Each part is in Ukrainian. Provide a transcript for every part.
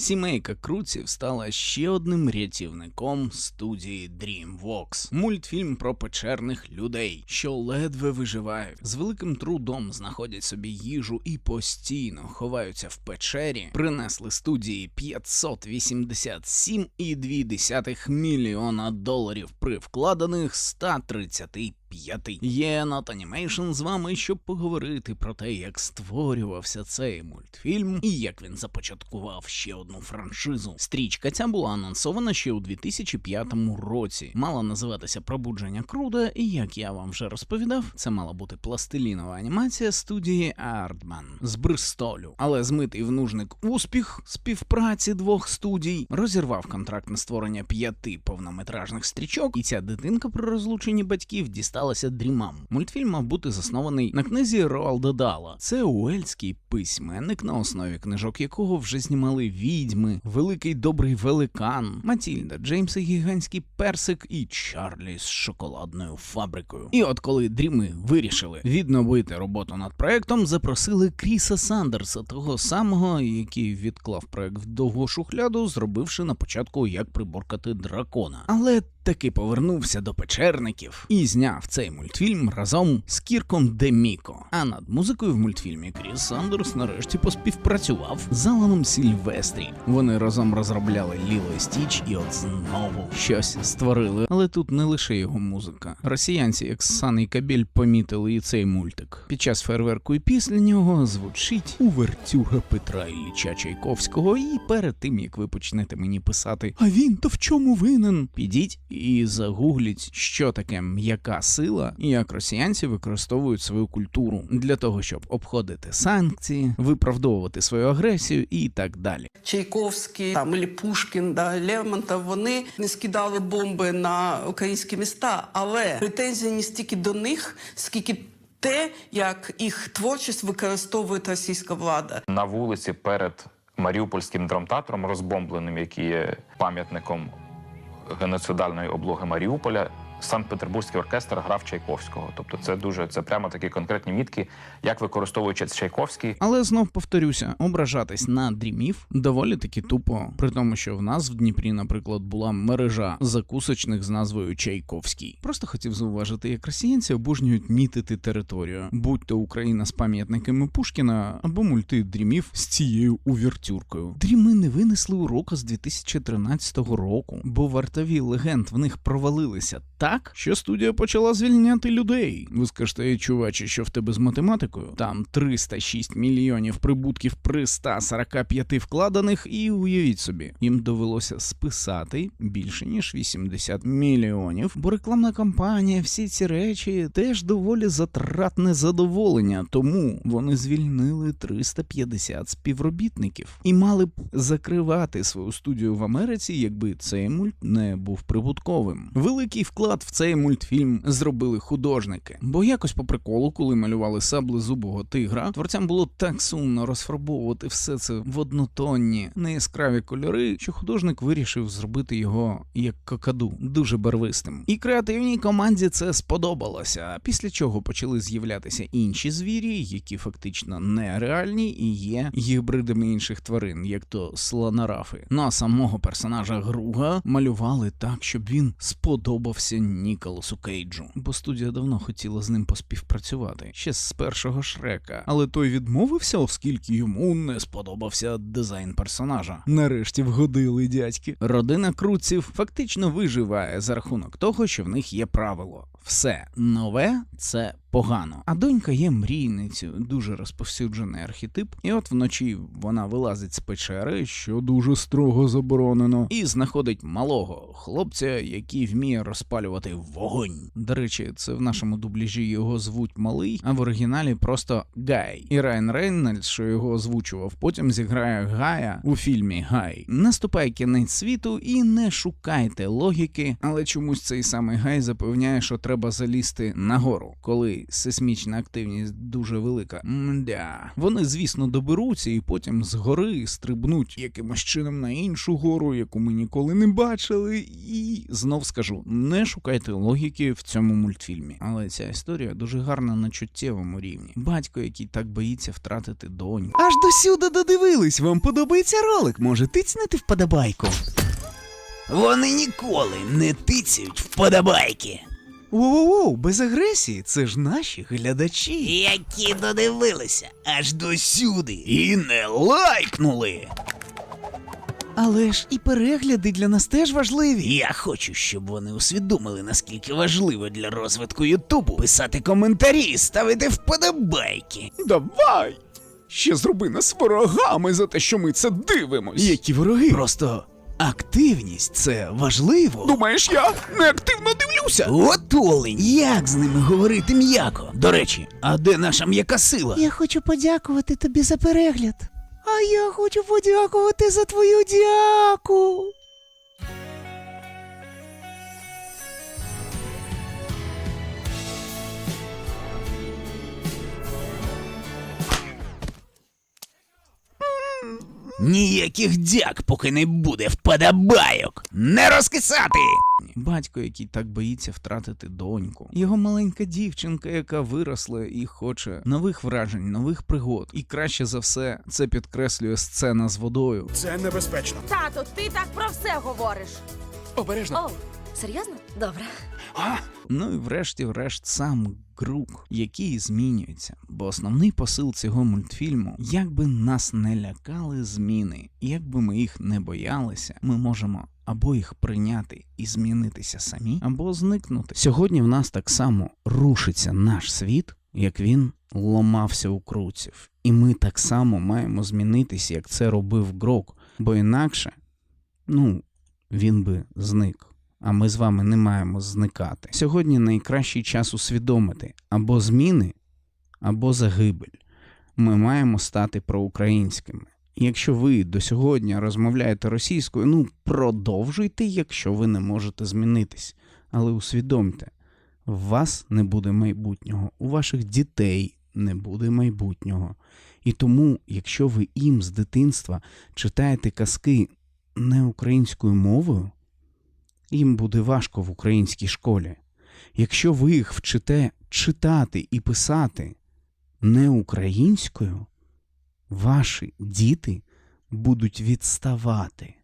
Сімейка Круців стала ще одним рятівником студії DreamWorks. Мультфільм про печерних людей, що ледве виживають, з великим трудом знаходять собі їжу і постійно ховаються в печері. Принесли студії 587,2 мільйона доларів при вкладених 135 п'ятий. Є Animation з вами, щоб поговорити про те, як створювався цей мультфільм і як він започаткував ще одну франшизу. Стрічка ця була анонсована ще у 2005 році. Мала називатися Пробудження Круда, і як я вам вже розповідав, це мала бути пластилінова анімація студії Артман з Бристолю. Але змитий в нужник успіх співпраці двох студій розірвав контракт на створення п'яти повнометражних стрічок, і ця дитинка при розлученні батьків дісталася дрімам. Мультфільм мав бути заснований на книзі Роалда Дала. Це уельський письменник, на основі книжок якого вже знімали відьми, великий добрий великан, Матільда, Джеймс і гігантський персик і Чарлі з шоколадною фабрикою. І от коли дріми вирішили відновити роботу над проектом, запросили Кріса Сандерса, того самого, який відклав проект в довгу шухляду, зробивши на початку як приборкати дракона. Але таки повернувся до печерників і зняв цей мультфільм разом з Кірком Деміко. А над музикою в мультфільмі Кріс Сандерс нарешті поспівпрацював з Аланом Сільвестрі. Вони разом розробляли Ліло Стіч і от знову щось створили. Але тут не лише його музика. Росіянці, як Сан Кабель, помітили і цей мультик. Під час фейерверку і після нього звучить увертюра Петра Ілліча Чайковського. І перед тим як ви почнете мені писати, а він то в чому винен? Підіть і загугліть, що таке м'яка сила і як росіянці використовують свою культуру для того, щоб обходити санкції, виправдовувати свою агресію і так далі. Чайковський, там Ілі Пушкін, да, Лермонтов, вони не скидали бомби на українські міста, але претензії не стільки до них, скільки те, як їх творчість використовує російська влада. на вулиці перед Маріупольським драмтеатром, розбомбленим, який є пам'ятником геноцидальної облоги Маріуполя. Санкт-Петербурзький оркестр грав Чайковського. Тобто, це дуже це прямо такі конкретні мітки, як використовуючи Чайковський. Але знов повторюся, ображатись на дрімів доволі таки тупо, при тому, що в нас в Дніпрі, наприклад, була мережа закусочних з назвою Чайковський. Просто хотів зауважити, як росіянці обожнюють мітити територію, будь то Україна з пам'ятниками Пушкіна або мульти дрімів з цією увертюркою. Дріми не винесли урока з 2013 року, бо вартові легенд в них провалилися так, що студія почала звільняти людей. Ви скажете, чувачі, що в тебе з математикою? Там 306 мільйонів прибутків при 145 вкладених, і уявіть собі, їм довелося списати більше ніж 80 мільйонів, бо рекламна кампанія, всі ці речі теж доволі затратне задоволення, тому вони звільнили 350 співробітників і мали б закривати свою студію в Америці, якби цей мульт не був прибутковим. Великий вклад в цей мультфільм зробили художники, бо якось по приколу, коли малювали саблезубого тигра, творцям було так сумно розфарбовувати все це в однотонні, неяскраві кольори, що художник вирішив зробити його як какаду, дуже барвистим. І креативній команді це сподобалося. Після чого почали з'являтися інші звірі, які фактично нереальні і є гібридами інших тварин, як то слонарафи. Ну а самого персонажа Груга малювали так, щоб він сподобався Ніколасу Кейджу, бо студія давно хотіла з ним поспівпрацювати ще з першого шрека, але той відмовився, оскільки йому не сподобався дизайн персонажа. Нарешті вгодили дядьки. Родина Круців фактично виживає за рахунок того, що в них є правило: все нове це погано. А донька є мрійницею, дуже розповсюджений архетип. І от вночі вона вилазить з печери, що дуже строго заборонено, і знаходить малого хлопця, який вміє розпалювати вогонь. До речі, це в нашому дубляжі його звуть малий, а в оригіналі просто Гай. І Райан Рейнольдс, що його озвучував, потім зіграє Гая у фільмі Гай. Наступає кінець світу і не шукайте логіки, але чомусь цей самий Гай запевняє, що треба залізти нагору, коли сейсмічна активність дуже велика. Мдя. Вони, звісно, доберуться і потім з гори стрибнуть якимось чином на іншу гору, яку ми ніколи не бачили. І знов скажу: не шукайте шукайте логіки в цьому мультфільмі. Але ця історія дуже гарна на чуттєвому рівні. Батько, який так боїться втратити доньку. Аж досюди додивились. Вам подобається ролик? Може тицнути вподобайку? Вони ніколи не тицяють вподобайки. Воу-воу, без агресії, це ж наші глядачі. Які додивилися аж досюди. І не лайкнули. Але ж і перегляди для нас теж важливі. Я хочу, щоб вони усвідомили, наскільки важливо для розвитку Ютубу писати коментарі і ставити вподобайки. Давай! Ще зроби нас ворогами за те, що ми це дивимось. Які вороги? Просто активність це важливо. Думаєш, я неактивно дивлюся? От олень! Як з ними говорити м'яко? До речі, а де наша м'яка сила? Я хочу подякувати тобі за перегляд. А я хочу подякувати за твою дяку. Ніяких дяк, поки не буде вподобайок. Не розкисати! Батько, який так боїться втратити доньку, його маленька дівчинка, яка виросла і хоче нових вражень, нових пригод. І краще за все це підкреслює сцена з водою. Це небезпечно. Тато, ти так про все говориш. Обережно. О, серйозно? Добре. Ну і врешті-врешт сам Грук, який змінюється. Бо основний посил цього мультфільму, як би нас не лякали зміни, як би ми їх не боялися, ми можемо або їх прийняти і змінитися самі, або зникнути. Сьогодні в нас так само рушиться наш світ, як він ломався у круців. І ми так само маємо змінитися, як це робив Грок, бо інакше, ну, він би зник а ми з вами не маємо зникати. Сьогодні найкращий час усвідомити або зміни, або загибель. Ми маємо стати проукраїнськими. Якщо ви до сьогодні розмовляєте російською, ну продовжуйте, якщо ви не можете змінитись. Але усвідомте, в вас не буде майбутнього, у ваших дітей не буде майбутнього. І тому, якщо ви їм з дитинства читаєте казки не українською мовою, їм буде важко в українській школі. Якщо ви їх вчите читати і писати не українською, ваші діти будуть відставати.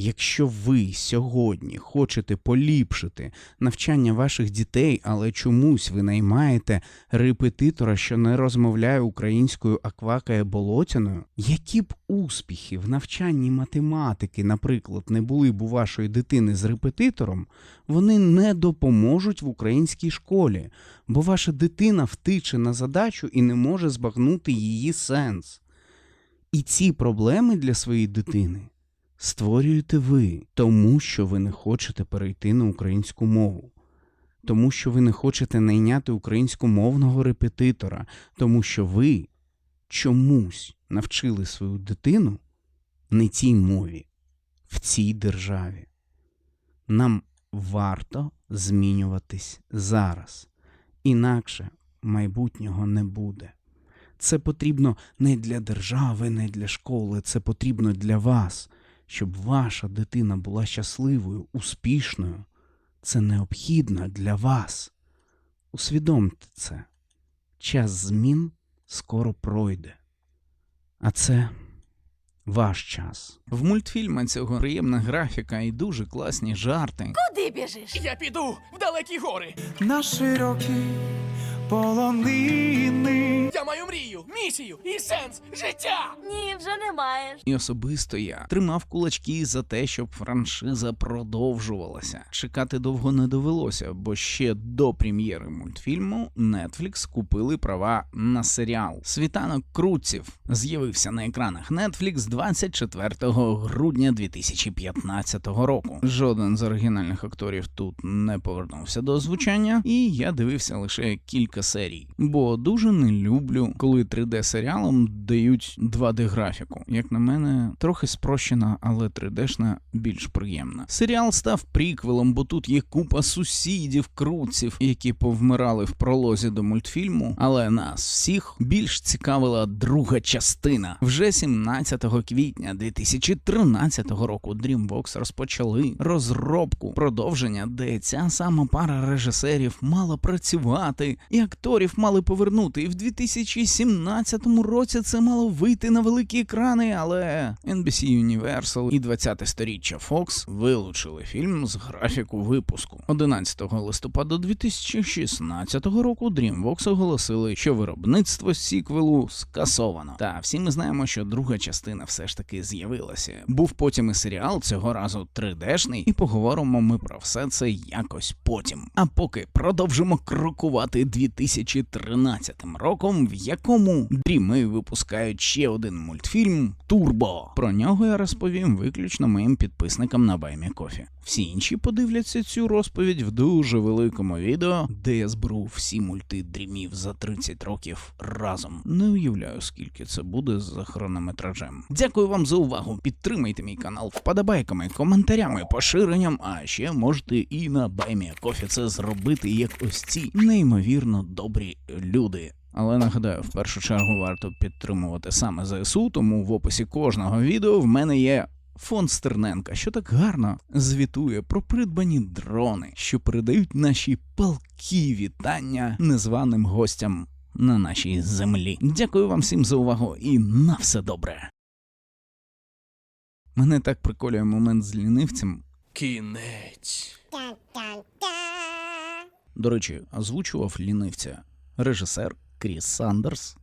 Якщо ви сьогодні хочете поліпшити навчання ваших дітей, але чомусь ви наймаєте репетитора, що не розмовляє українською, а квакає болотяною, які б успіхи в навчанні математики, наприклад, не були б у вашої дитини з репетитором, вони не допоможуть в українській школі, бо ваша дитина втиче на задачу і не може збагнути її сенс. І ці проблеми для своєї дитини створюєте ви, тому що ви не хочете перейти на українську мову, тому що ви не хочете найняти українськомовного репетитора, тому що ви чомусь навчили свою дитину не тій мові в цій державі. Нам варто змінюватись зараз, інакше майбутнього не буде. Це потрібно не для держави, не для школи, це потрібно для вас, щоб ваша дитина була щасливою, успішною. Це необхідно для вас. Усвідомте це. Час змін скоро пройде. А це ваш час. В мультфільмі цього приємна графіка і дуже класні жарти. Куди біжиш? Я піду в далекі гори. на широкій полонини. Я маю мрію, місію і сенс життя. Ні, вже не маєш. І особисто я тримав кулачки за те, щоб франшиза продовжувалася. Чекати довго не довелося, бо ще до прем'єри мультфільму Netflix купили права на серіал. Світанок Круців з'явився на екранах Netflix 24 грудня 2015 року. Жоден з оригінальних акторів тут не повернувся до озвучання, і я дивився лише кілька кілька серій. Бо дуже не люблю, коли 3D серіалам дають 2D графіку. Як на мене, трохи спрощена, але 3D-шна більш приємна. Серіал став приквелом, бо тут є купа сусідів, крутців, які повмирали в пролозі до мультфільму. Але нас всіх більш цікавила друга частина. Вже 17 квітня 2013 року DreamWorks розпочали розробку продовження, де ця сама пара режисерів мала працювати, і акторів мали повернути. І в 2017 році це мало вийти на великі екрани, але NBC Universal і 20-те сторіччя Fox вилучили фільм з графіку випуску. 11 листопада 2016 року DreamWorks оголосили, що виробництво сіквелу скасовано. Та всі ми знаємо, що друга частина все ж таки з'явилася. Був потім і серіал цього разу 3D-шний, і поговоримо ми про все це якось потім. А поки продовжимо крокувати 2013 роком, в якому дріми випускають ще один мультфільм Турбо. Про нього я розповім виключно моїм підписникам на Баймі Кофі. Всі інші подивляться цю розповідь в дуже великому відео, де я зберу всі мульти дрімів за 30 років разом. Не уявляю, скільки це буде за хронометражем. Дякую вам за увагу. Підтримайте мій канал вподобайками, коментарями, поширенням. А ще можете і на Баймі Кофі це зробити, як ось ці неймовірно добрі люди. Але нагадаю, в першу чергу варто підтримувати саме ЗСУ, тому в описі кожного відео в мене є фонд Стерненка, що так гарно звітує про придбані дрони, що передають наші палкі вітання незваним гостям на нашій землі. Дякую вам всім за увагу і на все добре. Мене так приколює момент з лінивцем. Кінець. До речі, озвучував лінивця. Режисер Кріс Сандерс,